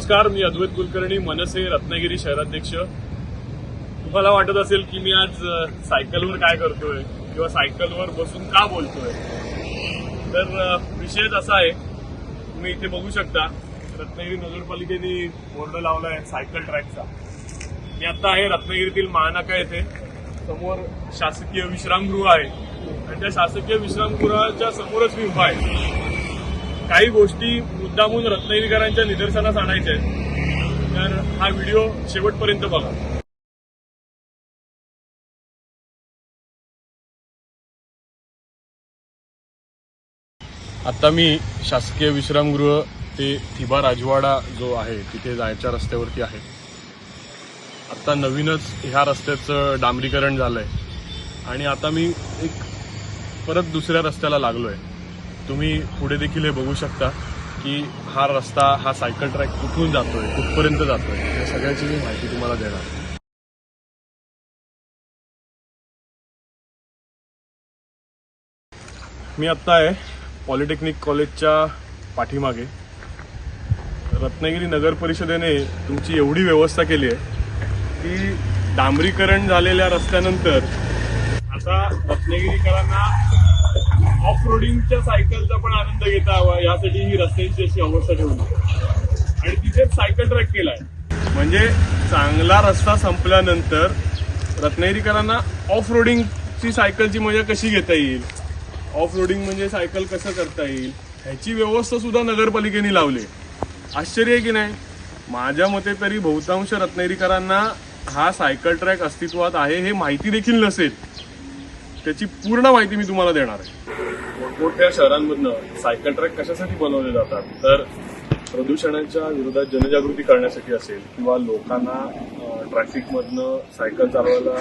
नमस्कार मी अद्वैत कुलकर्णी मनसे रत्नागिरी शहराध्यक्ष. तुम्हाला वाटत असेल की मी आज सायकलवर काय करतोय किंवा सायकलवर बसून का बोलतोय? तर विषयच असा आहे तुम्ही इथे बघू शकता रत्नागिरी नगरपालिकेने बोर्ड लावलाय सायकल ट्रॅकचा. मी आता आहे रत्नागिरीतील महानाका येथे. समोर शासकीय विश्रामगृह आहे. आणि त्या शासकीय विश्रामगृहाच्या समोरच मी उभा आहे. काही गोष्टी मुद्दामून रत्नागिरीकरांच्या निदर्शनास आणायच्या आहेत. तर हा व्हिडिओ शेवटपर्यंत बघा. आता मी शासकीय विश्रामगृह ते थिबा राजवाडा जो आहे तिथे जायच्या रस्त्यावरती आहे. आता नवीनच ह्या रस्त्याचं डांबरीकरण झालंय. आणि आता मी एक परत दुसऱ्या रस्त्याला लागलोय. तुम्ही पुढे देखील हे बघू शकता की हा रस्ता हा सायकल ट्रॅक कुठून जातोय कुठपर्यंत जातोय या सगळ्याची मी माहिती तुम्हाला देणार. मी आत्ता आहे पॉलिटेक्निक कॉलेजच्या पाठीमागे. रत्नागिरी नगर परिषदेने तुमची एवढी व्यवस्था केली आहे की डांबरीकरण झालेल्या रस्त्यानंतर आता रत्नागिरीकरांना ऑफ रोडिंगच्या सायकलचा पण आनंद घेता हवा यासाठी ही रस्त्यांची अशी अवस्था ठेवली. आणि तिथेच सायकल ट्रॅक केलाय. म्हणजे चांगला रस्ता संपल्यानंतर रत्नागिरीकरांना ऑफ रोडिंगची सायकलची मजा कशी घेता येईल? ऑफ रोडिंग म्हणजे सायकल कसं करता येईल? ह्याची व्यवस्था सुद्धा नगरपालिकेने लावली. आश्चर्य आहे की नाही? माझ्या मते तरी बहुतांश रत्नागिरीकरांना हा सायकल ट्रॅक अस्तित्वात आहे हे माहिती देखील नसेल. त्याची पूर्ण माहिती मी तुम्हाला देणार आहे. मोठमोठ्या शहरांमधनं सायकल ट्रॅक कशासाठी बनवले जातात? तर प्रदूषणाच्या विरोधात जनजागृती करण्यासाठी असेल किंवा लोकांना ट्रॅफिकमधनं सायकल चालवायला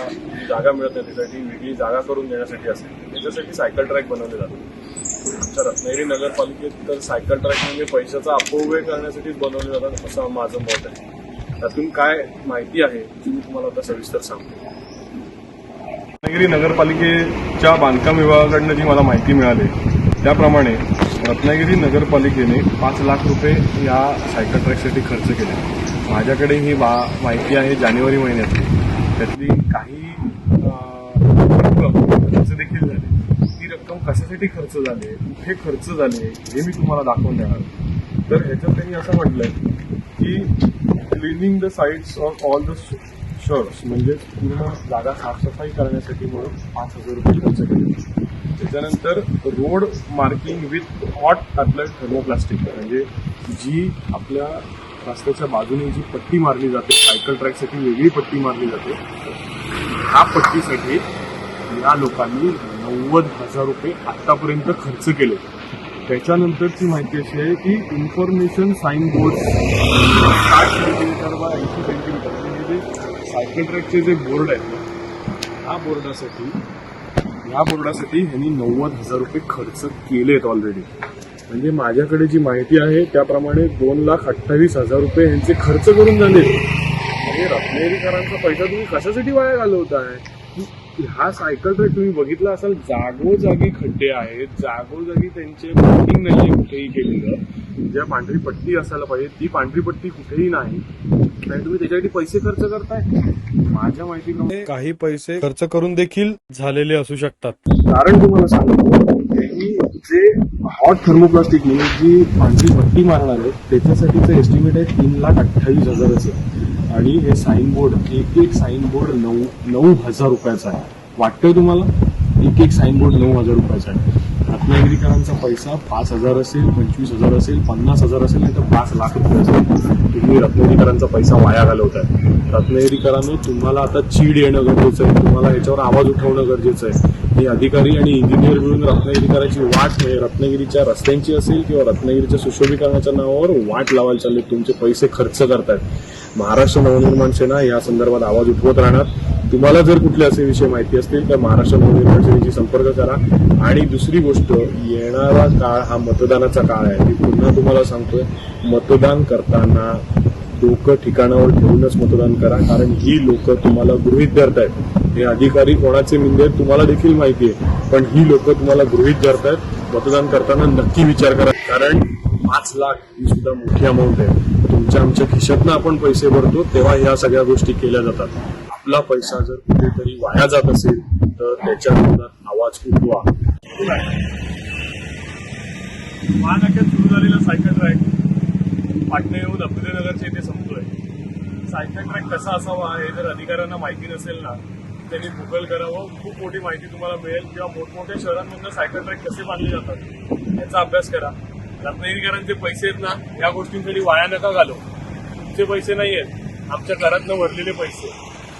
जागा मिळत नाही त्यासाठी वेगळी जागा करून देण्यासाठी असेल त्याच्यासाठी सायकल ट्रॅक बनवले जातात. तर रत्नागिरी नगरपालिकेत तर सायकल ट्रॅक म्हणजे पैशाचा अपव्यय करण्यासाठीच बनवले जातात असं माझं मत आहे. त्यातून काय माहिती आहे ती मी तुम्हाला आता सविस्तर सांगतो. रत्नागिरी नगरपालिकेच्या बांधकाम विभागाकडनं जी मला माहिती मिळाली त्याप्रमाणे रत्नागिरी नगरपालिकेने पाच लाख रुपये या सायकल ट्रॅकसाठी खर्च केले. माझ्याकडे ही बा माहिती आहे जानेवारी महिन्यातली. त्यातली काही रक्कम खर्च देखील झाली. ती रक्कम कशासाठी खर्च झाली? कुठे खर्च झाले? हे मी तुम्हाला दाखवून देणार. तर ह्याच्यात त्यांनी असं म्हटलंय की cleaning the sites of all the shirts म्हणजे पूर्ण जागा साफसफाई करण्यासाठी म्हणून पाच हजार रुपये खर्च केले. त्याच्यानंतर road marking with hot applied thermoplastic. म्हणजे जी आपल्या रस्त्याच्या बाजूने जी पट्टी मारली जाते सायकल ट्रॅकसाठी वेगळी पट्टी मारली जाते ह्या पट्टीसाठी या लोकांनी नव्वद हजार रुपये आतापर्यंत खर्च केले. त्याच्यानंतरची माहिती अशी आहे की इन्फॉर्मेशन साईन बोर्ड साठ सेंटीमीटर वा ऐंशी सेंटीमीटर म्हणजे जे सायकल ट्रॅकचे जे बोर्ड आहेत ना ह्या बोर्डासाठी या बोर्डासाठी ह्यांनी नव्वद हजार रुपये खर्च केलेत ऑलरेडी म्हणजे माझ्याकडे जी माहिती आहे त्याप्रमाणे दोन लाख अठ्ठावीस हजार रुपये ह्यांचे खर्च करून झाले म्हणजे रत्नेरीकरांचा पैसा तुम्ही कशासाठी वाया घालवताय? हा सायकल ट्रॅक तुम्ही बघितला असाल जागोजागी खड्डे आहेत जागोजागी त्यांचे पार्किंग नाहीये कुठेही केलेलं. ज्या पांढरी पट्टी असायला पाहिजे ती पांढरी पट्टी कुठेही नाही. आणि तुम्ही त्याच्यासाठी पैसे खर्च करताय? माझ्या माहितीप्रमाणे काही पैसे खर्च करून देखील झालेले असू शकतात. कारण तुम्हाला सांगतो त्यांनी जे हॉट थर्मोप्लास्टिक म्हणजे जी पांढरी पट्टी मारणार आहे त्याच्यासाठीचं एस्टिमेट आहे तीन लाख अठ्ठावीस हजाराचं. आणि हे साईन बोर्ड एक एक साईन बोर्ड नऊ नऊ हजार रुपयाचा आहे. वाटतंय तुम्हाला? एक एक साईन बोर्ड नऊ हजार रुपयाचा आहे. रत्नागिरीकरांचा पैसा पाच हजार असेल पंचवीस हजार असेल पन्नास हजार असेल नाही तर पाच लाख रुपये असेल तुम्ही रत्नागिरीकरांचा पैसा वाया घालवत आहे रत्नागिरीकरांनी तुम्हाला आता चीड येणं गरजेचं आहे. तुम्हाला याच्यावर आवाज उठवणं गरजेचं आहे. हे अधिकारी आणि इंजिनियर मिळून रत्नागिरीकरांची वाट म्हणजे रत्नागिरीच्या रस्त्यांची असेल किंवा रत्नागिरीच्या सुशोभीकरणाच्या नावावर वाट लावायला चालले तुमचे पैसे खर्च करतायत. महाराष्ट्र नवनिर्माण सेना या संदर्भात आवाज उठवत राहणार. तुम्हाला जर कुठले असे विषय माहिती असतील तर महाराष्ट्र नवनिर्माण संपर्क करा. आणि दुसरी गोष्ट येणारा काळ हा मतदानाचा काळ आहे. मी पुन्हा तुम्हाला सांगतोय मतदान करताना डोकं ठिकाणावर ठेवूनच मतदान करा. कारण ही लोक तुम्हाला गृहित धरतायत हे अधिकारी कोणाचे मिंदे तुम्हाला देखील माहिती आहे. पण ही लोक तुम्हाला गृहित धरतायत मतदान करताना नक्की विचार करा. कारण पाच लाख ही सुद्धा मोठी अमाऊंट आहे. तुमच्या आमच्या खिशातनं आपण पैसे भरतो तेव्हा ह्या सगळ्या गोष्टी केल्या जातात. आपला पैसा जर कुठेतरी वाया जात असेल तर त्याच्या विरोधात आवाज उठवा महानाक्यात सुरू झालेला सायकल ट्रॅक पाटणे येऊन अभ्युदयनगरच्या इथे संपतोय. सायकल ट्रॅक कसा असावा हे जर अधिकाऱ्यांना माहिती नसेल ना त्यांनी गुगल करावं. खूप मोठी माहिती तुम्हाला मिळेल किंवा मोठमोठ्या शहरांमधून सायकल ट्रॅक कसे बांधले जातात याचा अभ्यास करा. रत्नागिरीकरांचे पैसे आहेत ना या गोष्टींसाठी वाया नका घालो तुमचे पैसे नाही आहेत आमच्या घरातनं भरलेले पैसे.